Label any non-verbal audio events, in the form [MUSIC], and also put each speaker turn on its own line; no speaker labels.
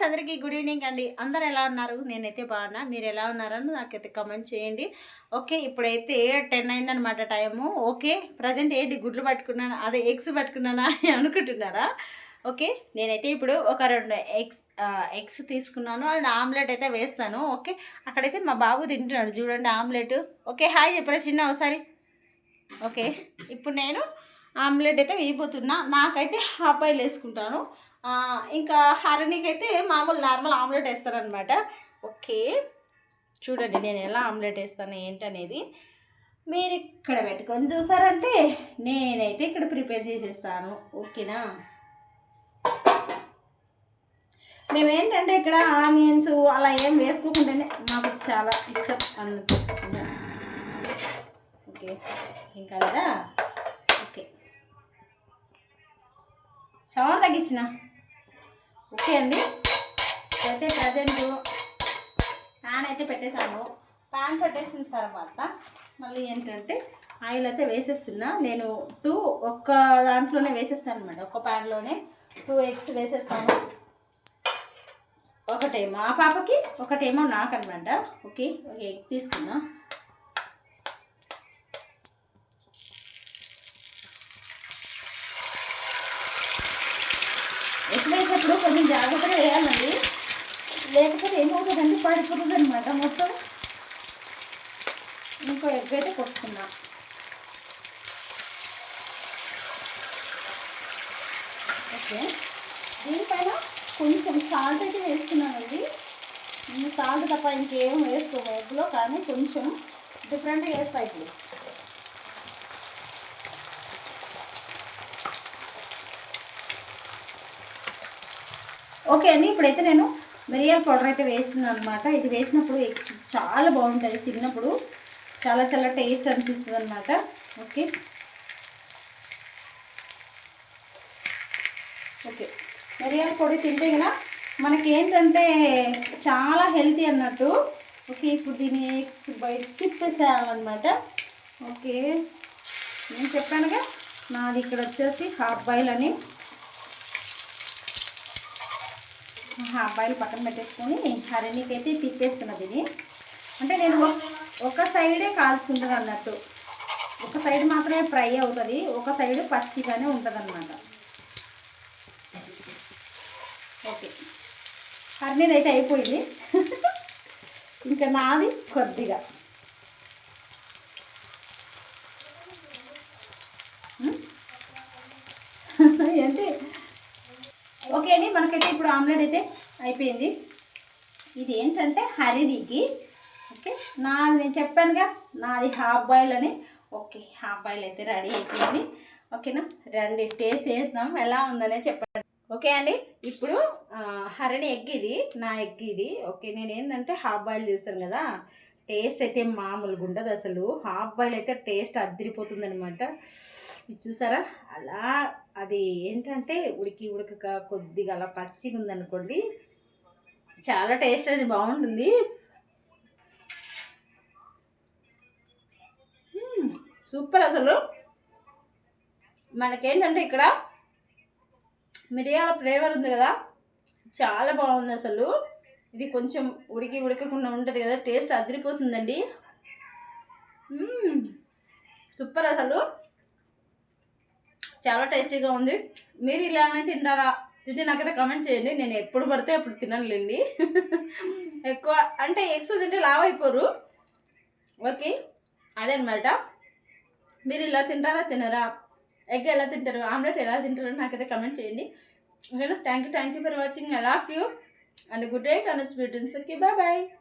Guys అందరికీ good evening అండి. అందరు ఎలా ఉన్నారు? నేనైతే బాగున్నా. మీరు ఎలా ఉన్నారని నాకైతే కమెంట్ చేయండి. ఓకే ఇప్పుడైతే టెన్ అయిందనమాట టైము ఓకే ప్రజెంట్ ఏంటి? గుడ్లు పట్టుకున్నాను? అదే ఎగ్స్ పట్టుకున్నానా అని [LAUGHS] అనుకుంటున్నారా? ఓకే నేనైతే ఇప్పుడు ఒక రెండు ఎగ్స్ ఎగ్స్ తీసుకున్నాను. అండ్ ఆమ్లెట్ అయితే వేస్తాను. ఓకే అక్కడైతే మా బాబు తింటున్నాడు. చూడండి ఆమ్లెట్. ఓకే హాయ్ చెప్పరా చిన్న ఒకసారి. ఓకే ఇప్పుడు నేను ఆమ్లెట్ అయితే వేయబోతున్నా. నాకైతే హాఫ్ బాయిల్ వేసుకుంటాను. ఇంకా హరణికి అయితే మామూలు నార్మల్ ఆమ్లెట్ వేస్తారనమాట ఓకే. చూడండి నేను ఎలా ఆమ్లెట్ వేస్తాను ఏంటనేది. మీరు ఇక్కడ పెట్టుకొని చూసారంటే నేనైతే ఇక్కడ ప్రిపేర్ చేసేస్తాను. ఓకేనా? మేమేంటంటే ఇక్కడ ఆనియన్స్ అలా ఏం వేసుకోకుండానే మాకు చాలా ఇష్టం అన్నట్టు ఓకే. ఇంకా కదా ఓకే. సవర్ తగ్గించిన? ఓకే అండి. అయితే ప్రజెంట్ ప్యాన్ అయితే పెట్టేశాను. ప్యాన్ పెట్టేసిన తర్వాత మళ్ళీ ఏంటంటే ఆయిల్ అయితే వేసేస్తున్నా. నేను టూ ఒక్క దాంట్లోనే వేసేస్తాను అనమాట ఒక్క ప్యాన్లోనే టూ ఎగ్స్ వేసేస్తాను. ఒకటేమో ఆ పాపకి ఒకటేమో నాకు అనమాట ఓకే ఒక ఎగ్ తీసుకున్నా ఎగ్ వేసేటప్పుడు కొంచెం జాగ్రత్తగా వేయాలండి. లేకపోతే ఏమవుతుందండి పడిపోతుంది అనమాట మొత్తం ఇంకో ఎగ్ అయితే కొట్టుకున్నా ఓకే. దీనిపైన కొంచెం సాల్ట్ అయితే వేస్తున్నానండి. సాల్ట్ తప్ప ఇంకేం వేసుకోము ఎగ్లో కానీ కొంచెం డిఫరెంట్గా వేస్తాయి ఇప్పుడు. ఓకే అండి ఇప్పుడైతే నేను మిరియాల పౌడర్ అయితే వేస్తున్నాను అనమాట ఇది వేసినప్పుడు ఎగ్స్ చాలా బాగుంటుంది తిన్నప్పుడు. చాలా చాలా టేస్ట్ అనిపిస్తుంది అనమాట ఓకే. ఓకే. మిరియాల పొడి తింటే కదా మనకి ఏంటంటే చాలా హెల్తీ అన్నట్టు. ఓకే ఇప్పుడు దీన్ని ఎగ్స్ బయట తిప్పేసేయాలన్నమాట. ఓకే. నేను చెప్పానుగా నాది ఇక్కడ వచ్చేసి హాఫ్ బాయిల్ అని. హాఫ్ బాయిల్ పక్కన పెట్టేసుకొని హరణికి అయితే తిప్పేస్తున్నది ఇది అంటే నేను ఒక సైడే కాల్చుకుంటాను అన్నట్టు. ఒక సైడ్ మాత్రమే ఫ్రై అవుతుంది ఒక సైడ్ పచ్చిగానే ఉంటుంది అన్నమాట ఓకే. హర్నీది అయితే అయిపోయింది. [LAUGHS] ఇంకా నాది కొద్దిగా ఉమ్. ఏంటి ఓకే అండి మనకైతే ఇప్పుడు ఆమ్లెట్ అయితే అయిపోయింది. ఇది ఏంటంటే హరినికి ఓకే? నాది నేను చెప్పానుగా నాది హాఫ్ బాయిల్ అని. ఓకే హాఫ్ బాయిల్ అయితే రెడీ అయిపోయింది. ఓకేనా? రండి టేస్ట్ చేస్తాం ఎలా ఉందనే చెప్పండి. ఓకే అండి ఇప్పుడు హరిణి ఎగ్ ఇది నా ఎగ్ ఇది. ఓకే నేను ఏంటంటే హాఫ్ బాయిల్ చేస్తాను కదా. టేస్ట్ అయితే మామూలుగా ఉండదు అసలు. హాఫ్ బాయిల్ అయితే టేస్ట్ అద్దరిపోతుంది అనమాట ఇది చూసారా? అలా అది ఏంటంటే ఉడికి ఉడకక కొద్దిగా అలా పచ్చిగా ఉందనుకోండి చాలా టేస్ట్ అనేది బాగుంటుంది. సూపర్ అసలు. మనకేంటంటే ఇక్కడ మిరియాల ఫ్లేవర్ ఉంది కదా. చాలా బాగుంది అసలు. ఇది కొంచెం ఉడికి ఉడకకుండా ఉంటుంది కదా టేస్ట్ అదిరిపోతుందండి. సూపర్ అసలు. చాలా టేస్టీగా ఉంది. మీరు ఇలానే తింటారా? తింటే నాకైతే కమెంట్ చేయండి. నేను ఎప్పుడు పడితే అప్పుడు తినలేండి ఎక్కువ అంటే ఎగ్స్ తింటే లావ్ అయిపోరు. ఓకే. అదే అనమాట మీరు ఇలా తింటారా తినరా? ఎగ్ ఎలా తింటారు? ఆమ్లెట్ ఎలా తింటారో నాకైతే కమెంట్ చేయండి. ఓకేనా? Thank you thank you for watching I love you and a good night and a sweet and Okay, bye bye.